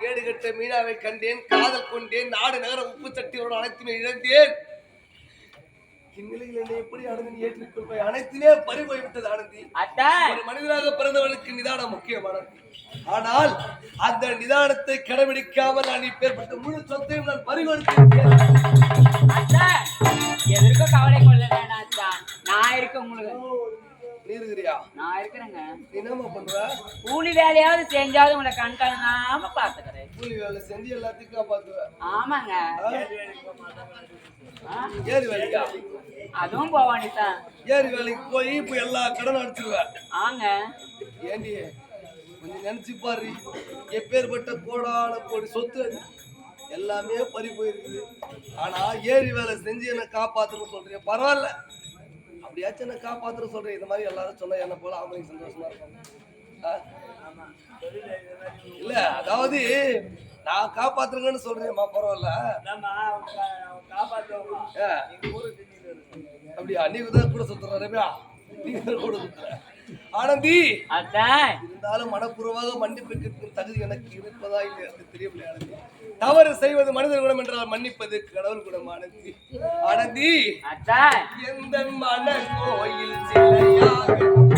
கேடு கட்ட மீனாவை கண்டேன் காதல் கொண்டேன் நாடு நகர உப்பு சட்டியோடு அனைத்துமே இழந்தேன். இந்நிலையில் என்னை எப்படி அனந்தி நீ ஏற்றுக்கொள்வாய் அனைத்துமே பறிபோய் விட்டது ஆனந்தி. ஒரு மனிதனாக பிறந்தவனுக்கு நிதானம் முக்கியமானது. ஆனால் அந்த நிதானத்தை கடைபிடிக்காமல் நான் இப்பேற்பட்ட முழு சொத்தையும் நான் பறிகொடுத்திருக்கேன் எதற்கும் கவலை கொள்ள வேண்டாம் நான் இருக்கேன் உங்களுக்கு. நீ இருக்கிறியா நான் இருக்கிறேங்க. நீ என்னம்மா பண்ற? கூலி வேலையாவது செஞ்சாவது உங்களை கண்காணாம பாத்துக்கிறேன் கூலி வேலை செஞ்சு எல்லாத்தையும் காப்பாத்துவ. ஆமாங்க. ஏரி வேலைக்கா? அதுவும் போவாண்டி தான் ஏரி வேலைக்கு போய் இப்ப எல்லா கடன் அடிச்சிருவேன் ஆங்க. ஏண்டி? கொஞ்சம் நினைச்சு பாரு. எப்பேற்பட்ட கோடான கோடி சொத்து எல்லாமே பறி போயிருக்குது. ஆனா ஏரி வேலை செஞ்சு என்ன காப்பாத்துன்னு சொல்றீங்க பரவாயில்ல. அப்படியாச்சும் என்ன காப்பாத்துன்னு சொல்றேன். இந்த மாதிரி எல்லாரும் சொன்னா என்ன போல ஆம்பளைங்க சந்தோஷமா இருக்கும்? இல்ல அதாவது நான் காப்பாத்துறேங்கன்னு சொல்றேன்மா பரவாயில்ல. அப்படியா? நீ தான் கூட சுத்துற ரம்யா. நீ தான் கூட சுத்துற. ஆனந்தி! இருந்தாலும் மனப்பூர்வமாக மன்னிப்பு கேட்கும் தகுதி எனக்கு இருப்பதா இல்லை எனக்கு தெரியவில்லை ஆனந்தி. தவறு செய்வது மனிதர் குணம் என்றால் மன்னிப்பது கடவுள் குணம் ஆனந்தி! ஆனந்தி எந்த மன கோயில் சிலையாக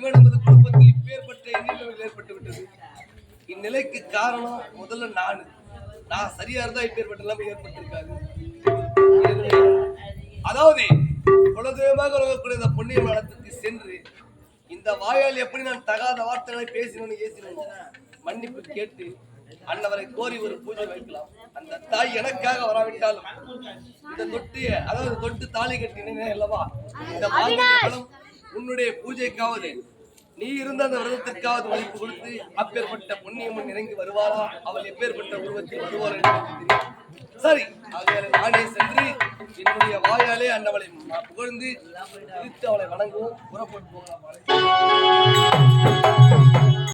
அனைத்துமே நமது குடும்பத்தில் இப்பேற்பட்ட எண்ணிக்கைகள் ஏற்பட்டு விட்டது. இந்நிலைக்கு காரணம் முதல்ல நான். நான் சரியா இருந்தா இப்பேற்பட்ட நிலைமை ஏற்பட்டிருக்காது. அதாவது குலதெய்வமாக உலகக்கூடிய இந்த புண்ணிய மலத்துக்கு சென்று இந்த வாயால் எப்படி நான் தகாத வார்த்தைகளை பேசினேன்னு ஏசினேன் மன்னிப்பு கேட்டு அன்னவரை கோரி ஒரு பூஜை வைக்கலாம். அந்த தாய் எனக்காக வராவிட்டாலும் இந்த தொட்டு அதாவது தொட்டு தாலி கட்டினேன் அல்லவா? இந்த பலம் உன்னுடைய பூஜைக்காவது நீ இருந்த அந்த விரதத்திற்காவது மதிப்பு கொடுத்து அப்பேற்பட்ட பொன்னியம்மன் இறங்கி வருவாரா? அவள் எப்பேற்பட்ட உருவத்தில் வருவார் என்று சரி ஆகையால் நானே சென்று என்னுடைய வாயாலே அன்னவளை புகழ்ந்து அவளை வணங்குவோம் புறப்பட்டு போகலாம்.